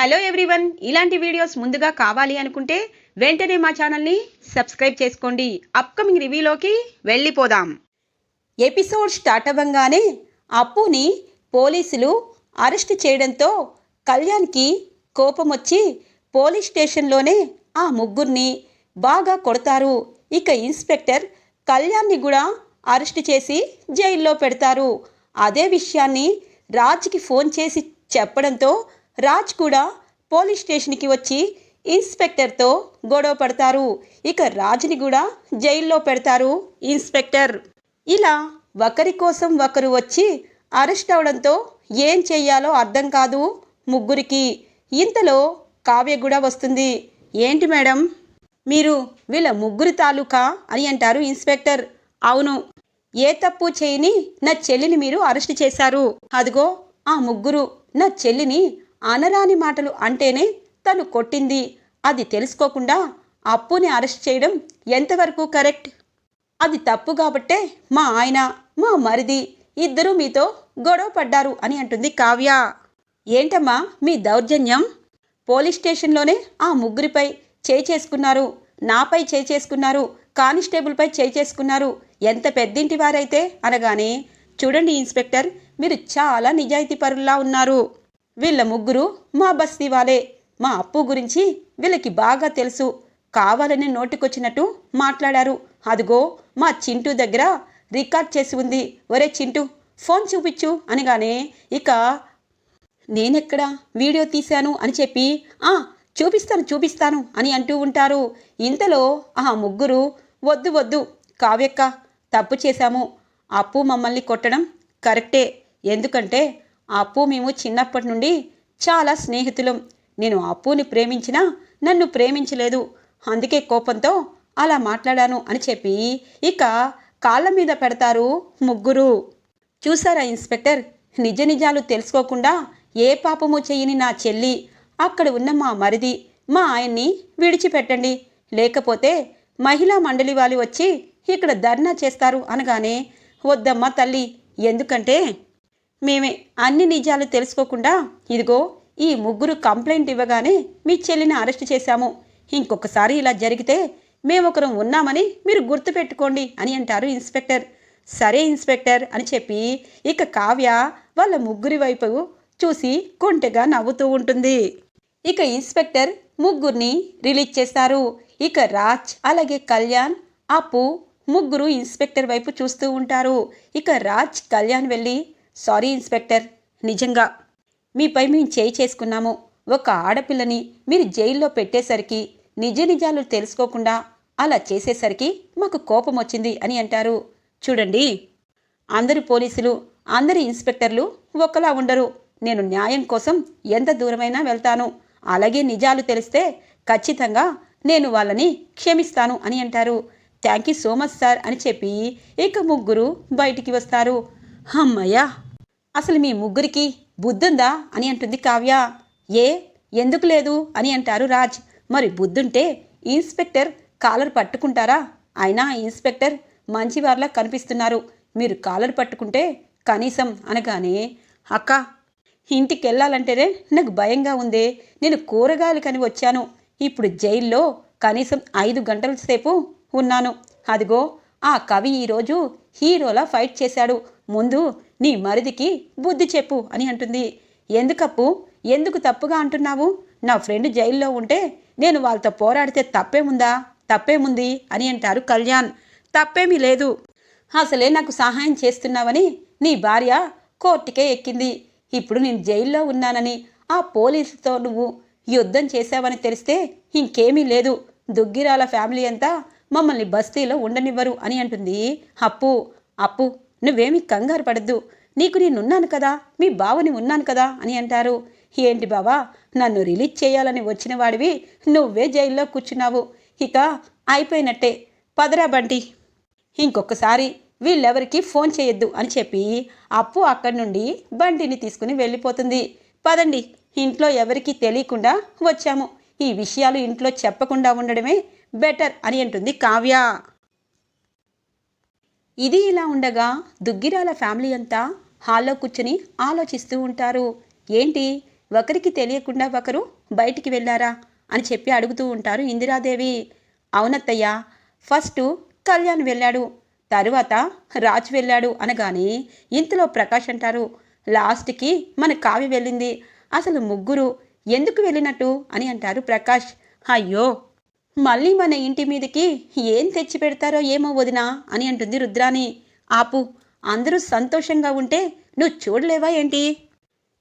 Hello everyone. ఇలాంటి videos ముందుగా కావాలి అనుకుంటే వెంటనే మా ఛానల్ని సబ్స్క్రైబ్ చేసుకోండి. అప్కమింగ్ రివ్యూలోకి వెళ్ళిపోదాం. ఎపిసోడ్ స్టార్ట్ అవ్వంగానే అప్పుని పోలీసులు అరెస్ట్ చేయడంతో కళ్యాణ్కి కోపం వచ్చి పోలీస్ స్టేషన్లోనే ఆ ముగ్గురిని బాగా కొడతారు. ఇక ఇన్స్పెక్టర్ కళ్యాణ్ని కూడా అరెస్ట్ చేసి జైల్లో పెడతారు. అదే విషయాన్ని రాజ్కి ఫోన్ చేసి చెప్పడంతో రాజ్ కూడా పోలీస్ స్టేషన్కి వచ్చి ఇన్స్పెక్టర్తో గొడవ పడతారు. ఇక రాజ్ని కూడా జైల్లో పెడతారు ఇన్స్పెక్టర్. ఇలా ఒకరి కోసం ఒకరు వచ్చి అరెస్ట్ అవడంతో ఏం చెయ్యాలో అర్థం కాదు ముగ్గురికి. ఇంతలో కావ్య కూడా వస్తుంది. ఏంటి మేడం? మీరు వీళ్ళ ముగ్గురి తాలూకా? అని అంటారు ఇన్స్పెక్టర్. అవును. ఏ తప్పు చేయని నా చెల్లిని మీరు అరెస్ట్ చేశారు. అదిగో ఆ ముగ్గురు. నా చెల్లిని అనరాని మాటలు అంటేనే తను కొట్టింది. అది తెలుసుకోకుండా అప్పుని అరెస్ట్ చేయడం ఎంతవరకు కరెక్ట్? అది తప్పు కాబట్టే మా ఆయన మా మరిది ఇద్దరూ మీతో గొడవ పడ్డారు అని అంటుంది కావ్య. ఏంటమ్మా మీ దౌర్జన్యం? పోలీస్ స్టేషన్లోనే ఆ ముగ్గురిపై చేసుకున్నారు. నాపై చేసుకున్నారు. కానిస్టేబుల్పై చేసుకున్నారు. ఎంత పెద్దింటి వారైతే అనగానే చూడండి ఇన్స్పెక్టర్ మీరు చాలా నిజాయితీ పరుల్లా ఉన్నారు. వీళ్ళ ముగ్గురు మా బస్తీ వాళ్ళే. మా అప్పు గురించి వీళ్ళకి బాగా తెలుసు. కావాలని నోటికొచ్చినట్టు మాట్లాడారు. అదిగో మా చింటూ దగ్గర రికార్డ్ చేసి ఉంది. ఒరే చింటూ ఫోన్ చూపించు అనగానే ఇక నేనెక్కడ? వీడియో తీశాను అని చెప్పి ఆ చూపిస్తాను చూపిస్తాను అని అంటూ ఉంటారు. ఇంతలో ఆ ముగ్గురు వద్దు వద్దు కావ్యక్క తప్పు చేశాము. అప్పు మమ్మల్ని కొట్టడం కరెక్టే. ఎందుకంటే అప్పు మేము చిన్నప్పటి నుండి చాలా స్నేహితులం. నేను అప్పుని ప్రేమించినా నన్ను ప్రేమించలేదు. అందుకే కోపంతో అలా మాట్లాడాను అని చెప్పి ఇక కాళ్ళ మీద పెడతారు ముగ్గురు. చూసారా ఇన్స్పెక్టర్? నిజ నిజాలు తెలుసుకోకుండా ఏ పాపము చేయని నా చెల్లి. అక్కడ ఉన్న మా మరిది మా ఆయన్ని విడిచిపెట్టండి. లేకపోతే మహిళా మండలి వాళ్ళు వచ్చి ఇక్కడ ధర్నా చేస్తారు అనగానే వద్దమ్మా తల్లి ఎందుకంటే మేమే అన్ని నిజాలు తెలుసుకోకుండా ఇదిగో ఈ ముగ్గురు కంప్లైంట్ ఇవ్వగానే మీ చెల్లిని అరెస్ట్ చేశాము. ఇంకొకసారి ఇలా జరిగితే మేమొకరం ఉన్నామని మీరు గుర్తుపెట్టుకోండి అని అంటారు ఇన్స్పెక్టర్. సరే ఇన్స్పెక్టర్ అని చెప్పి ఇక కావ్య వాళ్ళ ముగ్గురి వైపు చూసి కొంటెగా నవ్వుతూ ఉంటుంది. ఇక ఇన్స్పెక్టర్ ముగ్గురిని రిలీజ్ చేస్తారు. ఇక రాజ్ అలాగే కళ్యాణ్ అప్పు ముగ్గురు ఇన్స్పెక్టర్ వైపు చూస్తూ ఉంటారు. ఇక రాజ్ కళ్యాణ్ వెళ్ళి సారీ ఇన్స్పెక్టర్. నిజంగా. మీపై మేము చేయి చేసుకున్నాము. ఒక ఆడపిల్లని మీరు జైల్లో పెట్టేసరికి నిజ నిజాలు తెలుసుకోకుండా అలా చేసేసరికి మాకు కోపం వచ్చింది అని అంటారు. చూడండి. అందరు పోలీసులు అందరి ఇన్స్పెక్టర్లు ఒకలా ఉండరు. నేను న్యాయం కోసం ఎంత దూరమైనా వెళ్తాను. అలాగే నిజాలు తెలిస్తే ఖచ్చితంగా నేను వాళ్ళని క్షమిస్తాను అని అంటారు. Thank you so much sir అని చెప్పి ఇక ముగ్గురు బయటికి వస్తారు. అమ్మయ్యా అసలు మీ ముగ్గురికి బుద్ధుందా అని అంటుంది కావ్య. ఏ ఎందుకు లేదు అని అంటారు రాజ్. మరి బుద్ధుంటే ఇన్స్పెక్టర్ కాలర్ పట్టుకుంటారా? అయినా ఇన్స్పెక్టర్ మంచివారిలా కనిపిస్తున్నారు. మీరు కాలర్ పట్టుకుంటే కనీసం అనగానే అక్క ఇంటికి వెళ్ళాలంటేనే నాకు భయంగా ఉందే. నేను కూరగాయలు కని వచ్చాను. ఇప్పుడు జైల్లో కనీసం ఐదు గంటల సేపు ఉన్నాను. అదిగో ఆ కవి ఈరోజు హీరోలా ఫైట్ చేశాడు. ముందు నీ మరిదికి బుద్ధి చెప్పు అని అంటుంది. ఎందుకప్పు? ఎందుకు తప్పుగా అంటున్నావు? నా ఫ్రెండ్ జైల్లో ఉంటే నేను వాళ్ళతో పోరాడితే తప్పేముందా? తప్పేముంది? అని అంటారు కళ్యాణ్. తప్పేమీ లేదు. అసలే నాకు సహాయం చేస్తున్నావని నీ భార్య కోర్టుకే ఎక్కింది. ఇప్పుడు నేను జైల్లో ఉన్నానని ఆ పోలీసుతో నువ్వు యుద్ధం చేశావని తెలిస్తే ఇంకేమీ లేదు. దుగ్గిరాల ఫ్యామిలీ అంతా మమ్మల్ని బస్తీలో ఉండనివ్వరు అని అంటుంది. అప్పు అప్పు. నువ్వేమి కంగారు పడద్దు. నీకు నేనున్నాను కదా మీ బావని ఉన్నాను కదా అని అంటారు. ఏంటి బావా నన్ను రిలీజ్ చేయాలని వచ్చిన వాడివి నువ్వే జైల్లో కూర్చున్నావు. ఇక అయిపోయినట్టే. పదరా బండి ఇంకొకసారి వీళ్ళెవరికి ఫోన్ చేయొద్దు అని చెప్పి అప్పు అక్కడి నుండి బండిని తీసుకుని వెళ్ళిపోతుంది. పదండి ఇంట్లో ఎవరికీ తెలియకుండా వచ్చాము. ఈ విషయాలు ఇంట్లో చెప్పకుండా ఉండడమే బెటర్ అని అంటుంది కావ్య. ఇది ఇలా ఉండగా దుగ్గిరాల ఫ్యామిలీ అంతా హాల్లో కూర్చుని ఆలోచిస్తూ ఉంటారు. ఏంటి? ఒకరికి తెలియకుండా ఒకరు బయటికి వెళ్ళారా? అని చెప్పి అడుగుతూ ఉంటారు ఇందిరాదేవి. అవునత్తయ్య ఫస్ట్ కళ్యాణ్ వెళ్ళాడు తరువాత రాజ్ వెళ్ళాడు అనగానే ఇంతలో ప్రకాష్ అంటారు లాస్ట్కి మన కావ్య వెళ్ళింది అసలు ముగ్గురు ఎందుకు వెళ్ళినట్టు? అని అంటారు ప్రకాష్. అయ్యో మళ్ళీ మన ఇంటి మీదకి ఏం తెచ్చి పెడతారో ఏమో వదినా అని అంటుంది రుద్రాని ఆపు అందరూ సంతోషంగా ఉంటే నువ్వు చూడలేవా ఏంటి?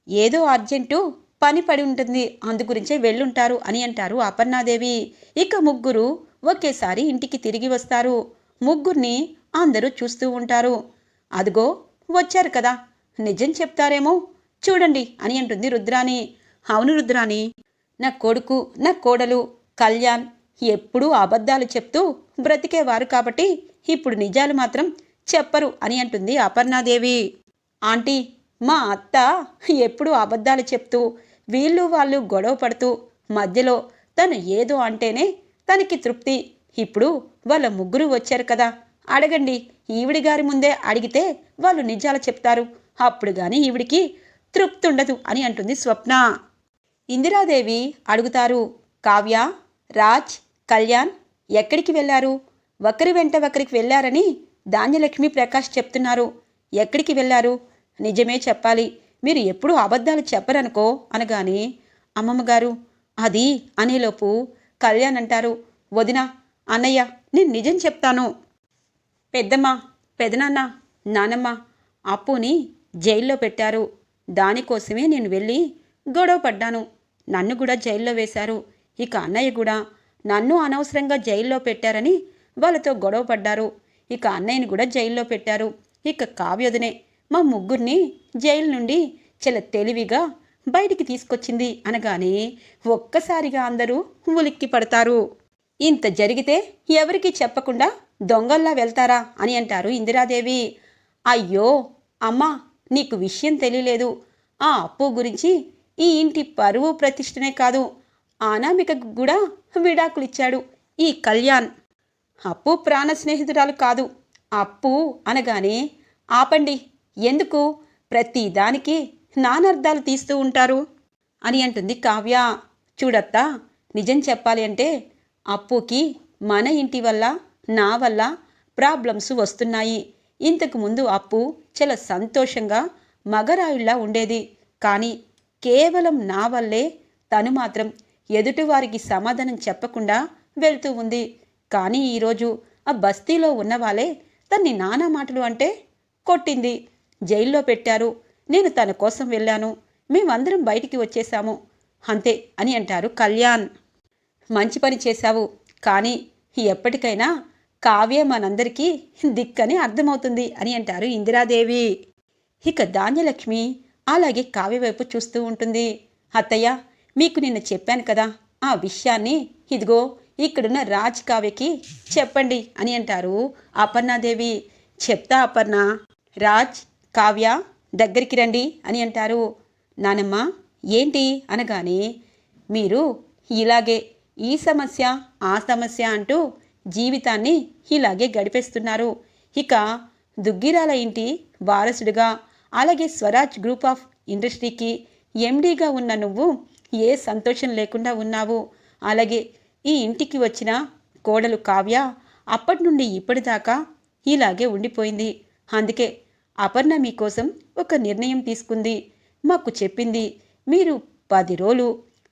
ఏదో అర్జెంటు పని పడి ఉంటుంది అందుగురించే వెళ్ళుంటారు అని అంటారు అపర్ణాదేవి. ఇక ముగ్గురు ఒకేసారి ఇంటికి తిరిగి వస్తారు. ముగ్గురిని అందరూ చూస్తూ ఉంటారు. అదిగో వచ్చారు కదా నిజం చెప్తారేమో చూడండి అని అంటుంది రుద్రాని అవును రుద్రాని నా కొడుకు నా కోడలు కళ్యాణ్ ఎప్పుడూ అబద్ధాలు చెప్తూ బ్రతికేవారు కాబట్టి ఇప్పుడు నిజాలు మాత్రం చెప్పరు అని అంటుంది అపర్ణాదేవి. ఆంటీ మా అత్త ఎప్పుడూ అబద్ధాలు చెప్తూ వీళ్ళు వాళ్ళు గొడవ పడుతూ మధ్యలో తను ఏదో అంటేనే తనకి తృప్తి. ఇప్పుడు వాళ్ళ ముగ్గురు వచ్చారు కదా అడగండి. ఈవిడి గారి ముందే అడిగితే వాళ్ళు నిజాలు చెప్తారు. అప్పుడు కానీ ఈవిడికి తృప్తి ఉండదు అని అంటుంది స్వప్న. ఇందిరాదేవి అడుగుతారు కావ్య రాజ్ కళ్యాణ్ ఎక్కడికి వెళ్ళారు? ఒకరి వెంట ఒకరికి వెళ్ళారని ధాన్యలక్ష్మి ప్రకాష్ చెప్తున్నారు. ఎక్కడికి వెళ్ళారు? నిజమే చెప్పాలి. మీరు ఎప్పుడూ అబద్ధాలు చెప్పరనుకో అనగానే అమ్మమ్మగారు అది అనేలోపు కళ్యాణ్ అంటారు. వదిన అన్నయ్య నేను నిజం చెప్తాను. పెద్దమ్మ పెదనాన్న నానమ్మ అప్పుని జైల్లో పెట్టారు. దానికోసమే నేను వెళ్ళి గొడవ పడ్డాను. నన్ను కూడా జైల్లో వేశారు. ఇక అన్నయ్య కూడా నన్ను అనవసరంగా జైల్లో పెట్టారని వాళ్ళతో గొడవ పడ్డారు. ఇక అన్నయ్యని కూడా జైల్లో పెట్టారు. ఇక కావ్యోదనే మా ముగ్గురిని జైలు నుండి చాలా తెలివిగా బయటికి తీసుకొచ్చింది అనగానే ఒక్కసారిగా అందరూ ఉలిక్కి పడతారు. ఇంత జరిగితే ఎవరికి చెప్పకుండా దొంగల్లా వెళ్తారా అని అంటారు ఇందిరాదేవి. అయ్యో అమ్మా నీకు విషయం తెలియలేదు. ఆ అప్పు గురించి ఈ ఇంటి పరువు ప్రతిష్టనే కాదు. అనామికకు కూడా విడాకులిచ్చాడు. ఈ కళ్యాణ్ అప్పు ప్రాణ స్నేహితురాలు కాదు. అప్పు అనగానే ఆపండి. ఎందుకు? ప్రతి దానికి నానర్థాలు తీస్తూ ఉంటారు అని అంటుంది కావ్య. చూడత్తా నిజం చెప్పాలి అంటే అప్పుకి మన ఇంటి వల్ల నా వల్ల ప్రాబ్లమ్స్ వస్తున్నాయి. ఇంతకు ముందు అప్పు చాలా సంతోషంగా మగరాయుళ్ళా ఉండేది. కానీ కేవలం నా వల్లే తను మాత్రం ఎదుటివారికి సమాధానం చెప్పకుండా వెళ్తూ ఉంది. కానీ ఈరోజు ఆ బస్తీలో ఉన్న వాళ్ళే తన్ని నానా మాటలు అంటే కొట్టింది. జైల్లో పెట్టారు. నేను తన కోసం వెళ్ళాను. మేమందరం బయటికి వచ్చేశాము. అంతే అని అంటారు కళ్యాణ్. మంచి పని చేశావు. కానీ ఎప్పటికైనా కావ్య మనందరికీ దిక్కని అర్థమవుతుంది అని అంటారు ఇందిరాదేవి. ఇక ధాన్యలక్ష్మి అలాగే కావ్య వైపు చూస్తూ ఉంటుంది. అత్తయ్య మీకు నిన్న చెప్పాను కదా ఆ విషయాన్ని ఇదిగో ఇక్కడున్న రాజ్ కావ్యకి చెప్పండి అని అంటారు అపర్ణాదేవి. చెప్తా అపర్ణ రాజ్ కావ్య దగ్గరికి రండి అని అంటారు. నానమ్మ ఏంటి అనగానే మీరు ఇలాగే ఈ సమస్య ఆ సమస్య అంటూ జీవితాన్ని ఇలాగే గడిపేస్తున్నారు. ఇక దుగ్గిరాల ఇంటి వారసుడిగా అలాగే స్వరాజ్ గ్రూప్ ఆఫ్ ఇండస్ట్రీకి ఎండీగా ఉన్న నువ్వు ఏ సంతోషం లేకుండా ఉన్నావు? అలాగే ఈ ఇంటికి వచ్చిన కోడలు కావ్య అప్పటి నుండి ఇప్పటిదాకా ఇలాగే ఉండిపోయింది. అందుకే అపర్ణ మీకోసం ఒక నిర్ణయం తీసుకుంది. మాకు చెప్పింది మీరు పది రోజులు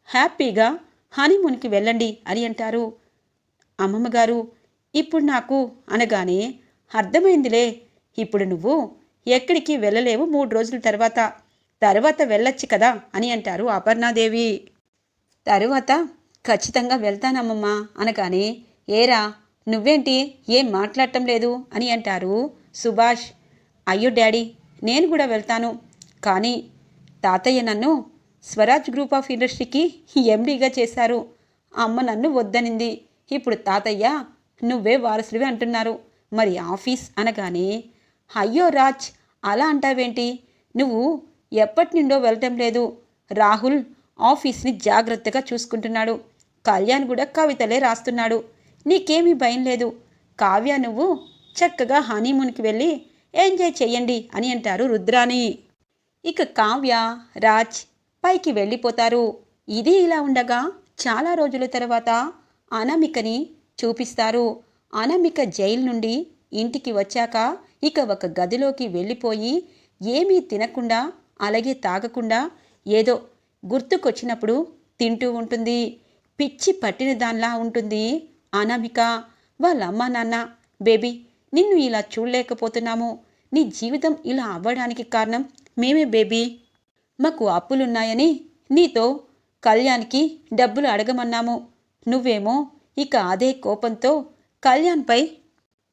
హ్యాపీగా హనీమూన్కి వెళ్ళండి అని అంటారు. అమ్మమ్మగారు ఇప్పుడు నాకు అనగానే అర్థమైందిలే. ఇప్పుడు నువ్వు ఎక్కడికి వెళ్ళలేవు మూడు రోజుల తర్వాత. తర్వాత వెళ్ళొచ్చు కదా అని అంటారు అపర్ణాదేవి. తరువాత ఖచ్చితంగా వెళ్తానమ్మమ్మా అనగానే ఏరా నువ్వేంటి? ఏం మాట్లాడటం లేదు అని అంటారు సుభాష్. అయ్యో డాడీ నేను కూడా వెళ్తాను. కానీ తాతయ్య నన్ను స్వరాజ్ గ్రూప్ ఆఫ్ ఇండస్ట్రీకి ఎండీగా చేశారు. అమ్మ నన్ను వద్దనింది. ఇప్పుడు తాతయ్య నువ్వే వారసుడివి అంటున్నారు. మరి ఆఫీస్ అనగానే అయ్యో రాజ్ అలా అంటావేంటి? నువ్వు ఎప్పటి నుండో వెళ్ళటం లేదు. రాహుల్ ఆఫీస్ని జాగ్రత్తగా చూసుకుంటున్నాడు. కళ్యాణ్ కూడా కవితలే రాస్తున్నాడు. నీకేమీ భయం లేదు. కావ్య నువ్వు చక్కగా హనీమూన్కి వెళ్ళి ఎంజాయ్ చెయ్యండి అని అంటారు రుద్రాని ఇక కావ్య రాజ్ పైకి వెళ్ళిపోతారు. ఇది ఇలా ఉండగా చాలా రోజుల తర్వాత అనామికని చూపిస్తారు. అనామిక జైలు నుండి ఇంటికి వచ్చాక ఇక ఒక గదిలోకి వెళ్ళిపోయి ఏమీ తినకుండా అలాగే తాగకుండా ఏదో గుర్తుకొచ్చినప్పుడు తింటూ ఉంటుంది. పిచ్చి పట్టిన దానిలా ఉంటుంది. అనామిక వాళ్ళమ్మ నాన్న బేబీ నిన్ను ఇలా చూడలేకపోతున్నాము. నీ జీవితం ఇలా అవ్వడానికి కారణం మేమే బేబీ. మాకు అప్పులున్నాయని నీతో కళ్యాణ్కి డబ్బులు అడగమన్నాము. నువ్వేమో ఇక అదే కోపంతో కళ్యాణ్పై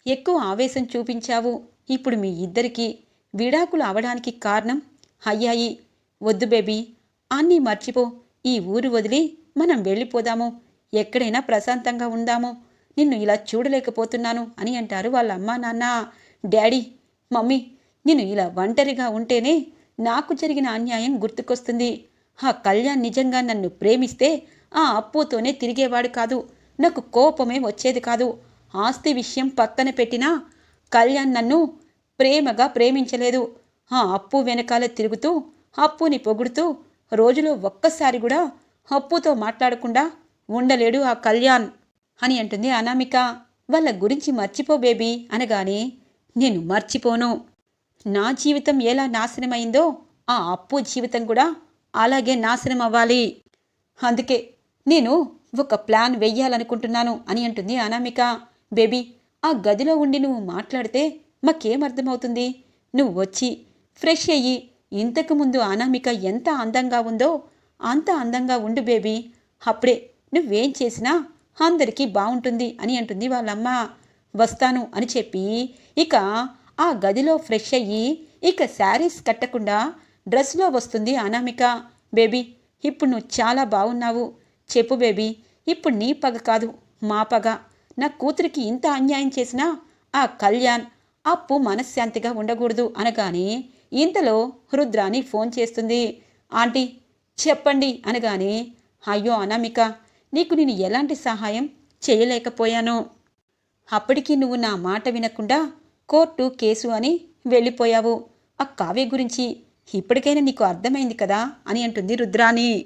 ఎక్కువ ఆవేశం చూపించావు. ఇప్పుడు మీ ఇద్దరికీ విడాకులు అవడానికి కారణం అయ్యాయి వద్దు బేబీ. అన్నీ మర్చిపో. ఈ ఊరు వదిలి మనం వెళ్ళిపోదాము. ఎక్కడైనా ప్రశాంతంగా ఉందాము. నిన్ను ఇలా చూడలేకపోతున్నాను అని అంటారు వాళ్ళ అమ్మా నాన్న. డాడీ మమ్మీ నేను ఇలా ఒంటరిగా ఉంటేనే నాకు జరిగిన అన్యాయం గుర్తుకొస్తుంది. ఆ కళ్యాణ్ నిజంగా నన్ను ప్రేమిస్తే ఆ అప్పుతోనే తిరిగేవాడు కాదు. నాకు కోపమే వచ్చేది కాదు. ఆస్తి విషయం పక్కన పెట్టినా కళ్యాణ్ నన్ను ప్రేమగా ప్రేమించలేదు. ఆ అప్పు వెనకాల తిరుగుతూ అప్పుని పొగుడుతూ రోజులో ఒక్కసారి కూడా అప్పుతో మాట్లాడకుండా ఉండలేడు ఆ కళ్యాణ్ అని అంటుంది అనామిక. వాళ్ళ గురించి మర్చిపో బేబీ అనగానే నేను మర్చిపోను. నా జీవితం ఎలా నాశనమైందో ఆ అప్పు జీవితం కూడా అలాగే నాశనం అవ్వాలి. అందుకే నేను ఒక ప్లాన్ వెయ్యాలనుకుంటున్నాను అని అంటుంది అనామిక. బేబీ ఆ గదిలో ఉండి నువ్వు మాట్లాడితే మాకేం అర్థమవుతుంది? నువ్వు వచ్చి ఫ్రెష్ అయ్యి ఇంతకు ముందు అనామిక ఎంత అందంగా ఉందో అంత అందంగా ఉండు బేబీ. అప్పుడే నువ్వేం చేసినా అందరికీ బాగుంటుంది అని అంటుంది వాళ్ళమ్మ. వస్తాను అని చెప్పి ఇక ఆ గదిలో ఫ్రెష్ అయ్యి ఇక శారీస్ కట్టకుండా డ్రెస్లో వస్తుంది అనామిక. బేబీ ఇప్పుడు నువ్వు చాలా బాగున్నావు చెప్పు బేబీ ఇప్పుడు నీ పగ కాదు మా పగ. నా కూతురికి ఇంత అన్యాయం చేసినా ఆ కళ్యాణ్ అప్పు మనశ్శాంతిగా ఉండకూడదు అనగానే ఇంతలో రుద్రాని ఫోన్ చేస్తుంది. ఆంటీ చెప్పండి అనగానే అయ్యో అనామిక నీకు నేను ఎలాంటి సహాయం చేయలేకపోయాను. అప్పటికి నువ్వు నా మాట వినకుండా కోర్టు కేసు అని వెళ్ళిపోయావు. ఆ కావ్య గురించి ఇప్పటికైనా నీకు అర్థమైంది కదా అని అంటుంది రుద్రాని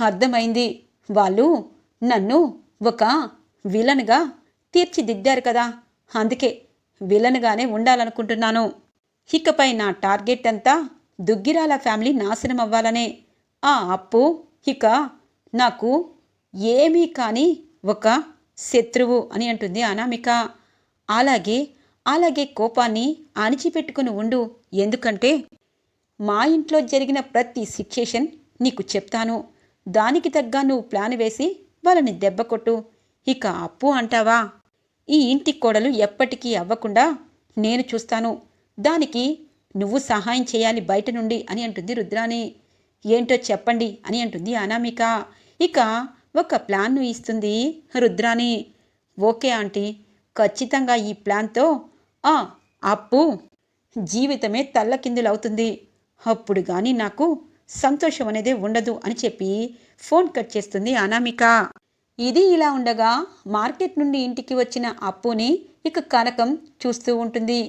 అర్థమైంది. వాళ్ళు నన్ను ఒక విలన్గా తీర్చిదిద్దారు కదా. అందుకే విలన్గానే ఉండాలనుకుంటున్నాను. ఇకపై నా టార్గెట్ అంతా దుగ్గిరాల ఫ్యామిలీ నాశనం అవ్వాలనే. ఆ అప్పు ఇక నాకు ఏమీ కాని ఒక శత్రువు అని అంటుంది అనామిక. అలాగే అలాగే కోపాన్ని అణిచిపెట్టుకుని ఉండు. ఎందుకంటే మా ఇంట్లో జరిగిన ప్రతి సిచ్యుయేషన్ నీకు చెప్తాను. దానికి తగ్గ నువ్వు ప్లాన్ వేసి వాళ్ళని దెబ్బ కొట్టు. ఇక అప్పు అంటావా? ఈ ఇంటి కోడలు ఎప్పటికీ అవ్వకుండా నేను చూస్తాను. దానికి నువ్వు సహాయం చేయాలి బయట నుండి అని అంటుంది రుద్రాని ఏంటో చెప్పండి అని అంటుంది అనామిక. ఇక ఒక ప్లాన్ను ఇస్తుంది రుద్రాని ఓకే ఆంటీ ఖచ్చితంగా ఈ ప్లాన్తో ఆ అప్పు జీవితమే తల్లకిందులవుతుంది. అప్పుడు కానీ నాకు సంతోషం అనేది ఉండదు అని చెప్పి ఫోన్ కట్ చేస్తుంది అనామిక. ఇది ఇలా ఉండగా మార్కెట్ నుండి ఇంటికి వచ్చిన అప్పుని ఇక కనకం చూస్తూ ఉంటుంది.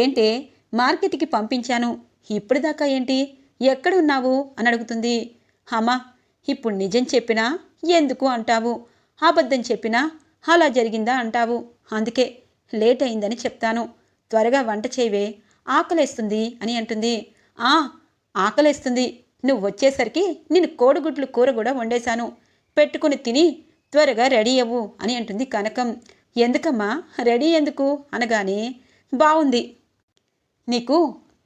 ఏంటే మార్కెట్కి పంపించాను. ఇప్పటిదాకా ఏంటి? ఎక్కడున్నావు? అని అడుగుతుంది. అమ్మా ఇప్పుడు నిజం చెప్పినా ఎందుకు అంటావు? అబద్ధం చెప్పినా అలా జరిగిందా అంటావు? అందుకే లేట్ అయిందని చెప్తాను. త్వరగా వంట చేయవే. ఆకలేస్తుంది అని అంటుంది. ఆ ఆకలేస్తుంది. నువ్వు వచ్చేసరికి నేను కోడిగుడ్లు కూర కూడా వండేశాను. పెట్టుకుని తిని త్వరగా రెడీ అవ్వు అని అంటుంది కనకం. ఎందుకమ్మా? రెడీ ఎందుకు? అనగానే బాగుంది నీకు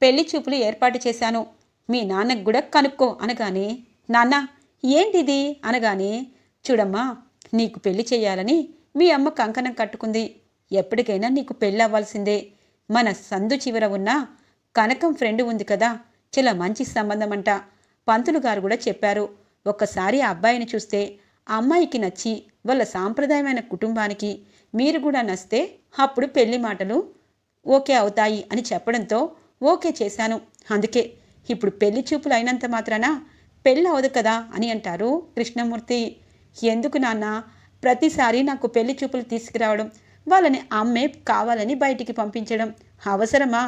పెళ్ళి చూపులు ఏర్పాటు చేశాను. మీ నాన్నకు కూడా కనుక్కో అనగానే నాన్న ఏంటిది? అనగానే చూడమ్మా నీకు పెళ్ళి చేయాలని మీ అమ్మ కంకణం కట్టుకుంది. ఎప్పటికైనా నీకు పెళ్ళి అవ్వాల్సిందే మన సందు చివర ఉన్న కనకం ఫ్రెండ్ ఉంది కదా చాలా మంచి సంబంధం అంట పంతులు గారు కూడా చెప్పారు ఒక్కసారి ఆ అబ్బాయిని చూస్తే అమ్మాయికి నచ్చి వాళ్ళ సాంప్రదాయమైన కుటుంబానికి మీరు కూడా నస్తే అప్పుడు పెళ్ళి మాటలు ఓకే అవుతాయి అని చెప్పడంతో ఓకే చేశాను. అందుకే ఇప్పుడు పెళ్ళి చూపులు అయినంత మాత్రాన పెళ్ళి అవదు కదా అని అంటారు కృష్ణమూర్తి. ఎందుకు నాన్న? ప్రతిసారి నాకు పెళ్ళి చూపులు తీసుకురావడం వాళ్ళని అమ్మే కావాలని బయటికి పంపించడం అవసరమా?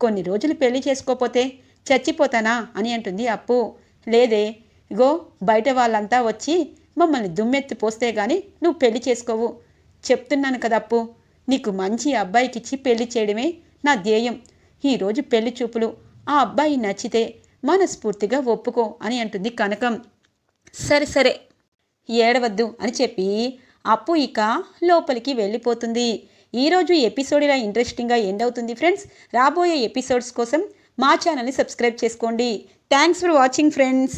కొన్ని రోజులు పెళ్ళి చేసుకోపోతే చచ్చిపోతానా అని అంటుంది అప్పు. లేదే గో బయట వాళ్ళంతా వచ్చి మమ్మల్ని దుమ్మెత్తి పోస్తే గాని నువ్వు పెళ్ళి చేసుకోవు. చెప్తున్నాను కదా అప్పు. నీకు మంచి అబ్బాయికిచ్చి పెళ్ళి చేయడమే నా ధ్యేయం. ఈరోజు పెళ్ళి చూపులు. ఆ అబ్బాయి నచ్చితే మనస్ఫూర్తిగా ఒప్పుకో అని అంటుంది కనకం. సరే సరే. ఏడవద్దు అని చెప్పి అప్పు ఇక లోపలికి వెళ్ళిపోతుంది. ఈరోజు ఎపిసోడ్ ఇలా ఇంట్రెస్టింగ్గా ఎండ్ అవుతుంది ఫ్రెండ్స్. రాబోయే ఎపిసోడ్స్ కోసం మా ఛానల్ని సబ్స్క్రైబ్ చేసుకోండి. Thanks for watching friends.